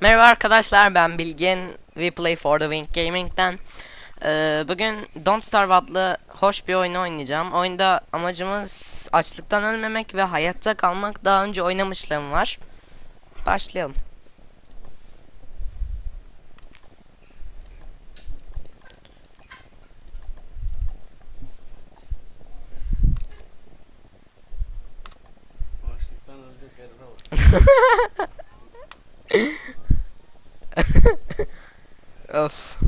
Merhaba arkadaşlar ben Bilgin. We Play for the Wing Gaming'den. Ee, Bugün Don't Starve adlı hoş bir oyunu oynayacağım. Oyunda amacımız açlıktan ölmemek ve hayatta kalmak. Daha önce oynamışlığım var. Başlayalım. Açlıktan öldük. Of.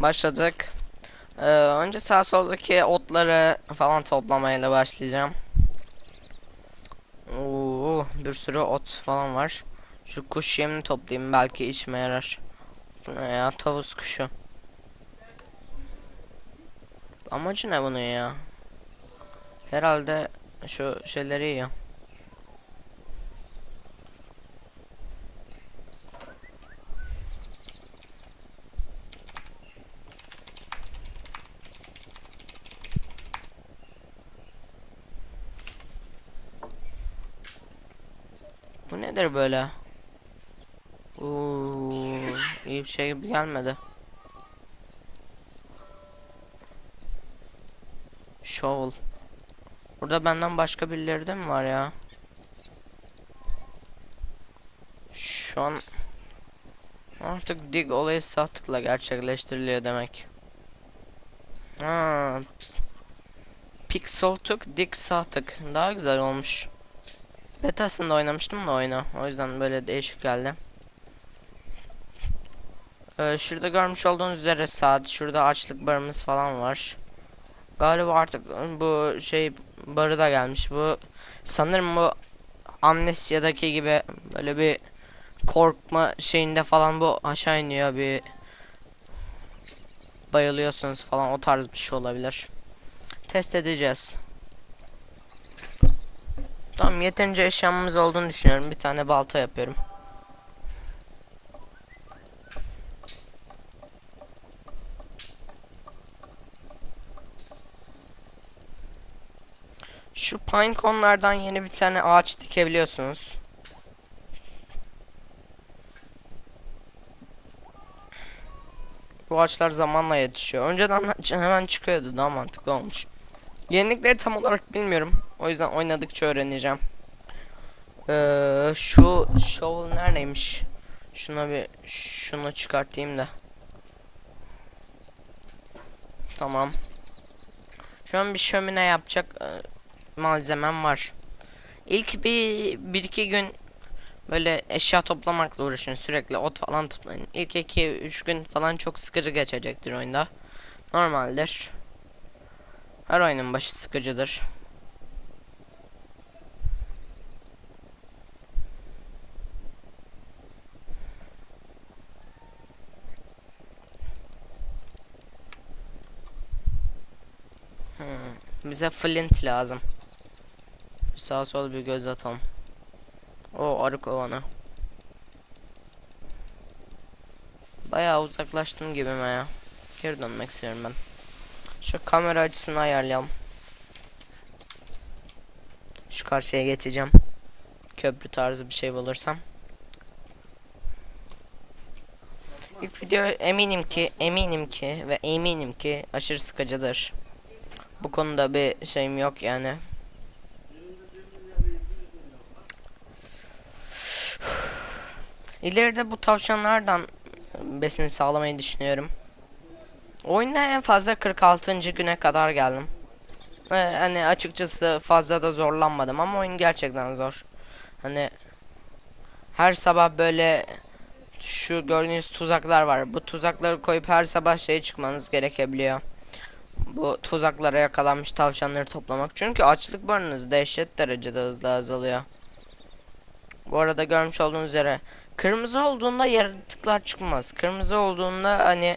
Başladık. Ee, önce sağ soldaki otları falan toplamayla başlayacağım. Oo, bir sürü ot falan var. Şu kuş yemini toplayayım belki işime yarar. Ne ya tavus kuşu. Amacı ne bunun ya? Herhalde şu şeyleri yiyor. Bu nedir böyle? Oo, iyi bir şey gibi gelmedi. Shovel. Burada benden başka birileri de mi var ya? Şu an artık dig olayı sağ tıkla gerçekleştiriliyor demek. Ha. Pixel tık dig sağ tık. Daha güzel olmuş. Betasında oynamıştım da oyunu. O yüzden böyle değişik geldi. Ee, şurada görmüş olduğunuz üzere saat. Şurada açlık barımız falan var. Galiba artık bu şey barı da gelmiş. Bu sanırım bu Amnesia'daki gibi böyle bir korkma şeyinde falan bu aşağı iniyor bir bayılıyorsunuz falan o tarz bir şey olabilir. Test edeceğiz. Tamam yeterince eşyamız olduğunu düşünüyorum. Bir tane balta yapıyorum. Şu pine cone'lardan yeni bir tane ağaç dikebiliyorsunuz. Bu ağaçlar zamanla yetişiyor. Önceden hemen çıkıyordu daha mantıklı olmuş. Yenilikleri tam olarak bilmiyorum. O yüzden oynadıkça öğreneceğim. Ee, şu shovel neredeymiş? Şuna bir şunu çıkartayım da. Tamam. Şu an bir şömine yapacak e, malzemem var. İlk bir, bir iki gün böyle eşya toplamakla uğraşın sürekli ot falan toplayın. İlk iki üç gün falan çok sıkıcı geçecektir oyunda. Normaldir. Her oyunun başı sıkıcıdır. Hmm, bize flint lazım. Sağa sola bir göz atalım. O arı kovanı. Bayağı uzaklaştım gibime ya. Geri dönmek istiyorum ben. Şu kamera açısını ayarlayalım. Şu karşıya geçeceğim. Köprü tarzı bir şey bulursam. İlk video eminim ki, eminim ki ve eminim ki aşırı sıkıcıdır. Bu konuda bir şeyim yok yani. İleride bu tavşanlardan besin sağlamayı düşünüyorum. Oyunda en fazla 46. güne kadar geldim. Ve hani açıkçası fazla da zorlanmadım ama oyun gerçekten zor. Hani her sabah böyle şu gördüğünüz tuzaklar var. Bu tuzakları koyup her sabah şey çıkmanız gerekebiliyor. Bu tuzaklara yakalanmış tavşanları toplamak. Çünkü açlık barınız dehşet derecede hızlı azalıyor. Bu arada görmüş olduğunuz üzere kırmızı olduğunda yaratıklar çıkmaz. Kırmızı olduğunda hani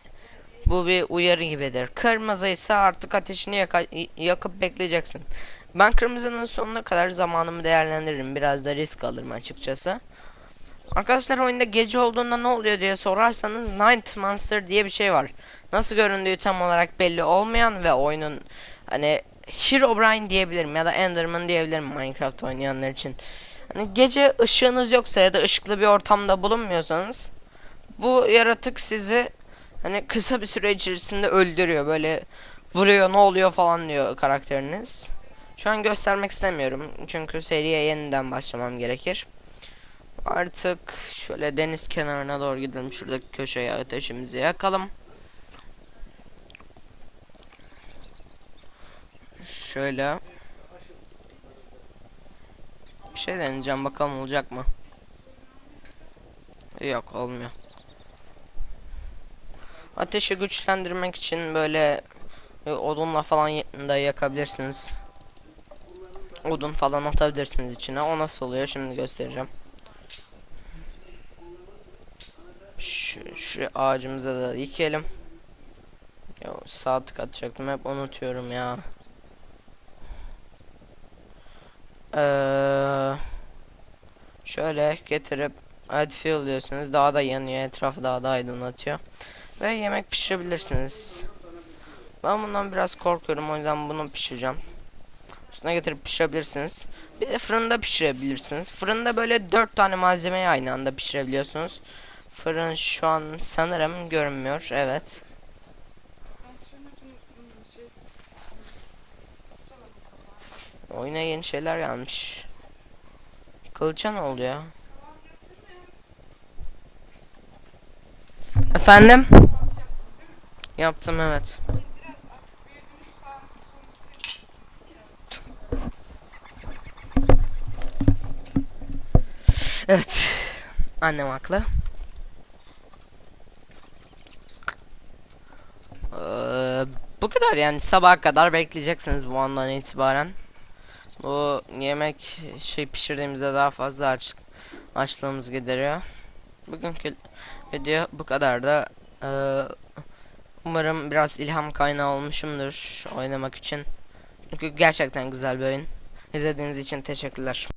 bu bir uyarı gibidir. Kırmızı ise artık ateşini yaka yakıp bekleyeceksin. Ben kırmızının sonuna kadar zamanımı değerlendiririm. Biraz da risk alırım açıkçası. Arkadaşlar oyunda gece olduğunda ne oluyor diye sorarsanız Night Monster diye bir şey var. Nasıl göründüğü tam olarak belli olmayan ve oyunun hani Herobrine diyebilirim ya da Enderman diyebilirim Minecraft oynayanlar için. Hani gece ışığınız yoksa ya da ışıklı bir ortamda bulunmuyorsanız bu yaratık sizi hani kısa bir süre içerisinde öldürüyor. Böyle vuruyor ne oluyor falan diyor karakteriniz. Şu an göstermek istemiyorum çünkü seriye yeniden başlamam gerekir. Artık şöyle deniz kenarına doğru gidelim. Şuradaki köşeye ateşimizi yakalım. Şöyle. Şey deneyeceğim bakalım olacak mı? Yok olmuyor. Ateşi güçlendirmek için böyle e, odunla falan da yakabilirsiniz. Odun falan atabilirsiniz içine. O nasıl oluyor şimdi göstereceğim. Şu, şu ağacımıza da dikelim. Ya sağ tık atacaktım hep unutuyorum ya. Ee, şöyle getirip add fuel diyorsunuz. Daha da yanıyor. Etrafı daha da aydınlatıyor. Ve yemek pişirebilirsiniz. Ben bundan biraz korkuyorum. O yüzden bunu pişireceğim. Üstüne getirip pişirebilirsiniz. Bir de fırında pişirebilirsiniz. Fırında böyle dört tane malzemeyi aynı anda pişirebiliyorsunuz. Fırın şu an sanırım görünmüyor. Evet. Oyuna yeni şeyler gelmiş. Kılıça ne oldu ya? Efendim? Yaptım evet. Evet. Annem haklı. Ee, bu kadar yani sabaha kadar bekleyeceksiniz bu andan itibaren. Bu yemek şey pişirdiğimizde daha fazla aç açlığımız gideriyor. Bugünkü video bu kadar da ee, umarım biraz ilham kaynağı olmuşumdur oynamak için. Çünkü gerçekten güzel bir oyun. İzlediğiniz için teşekkürler.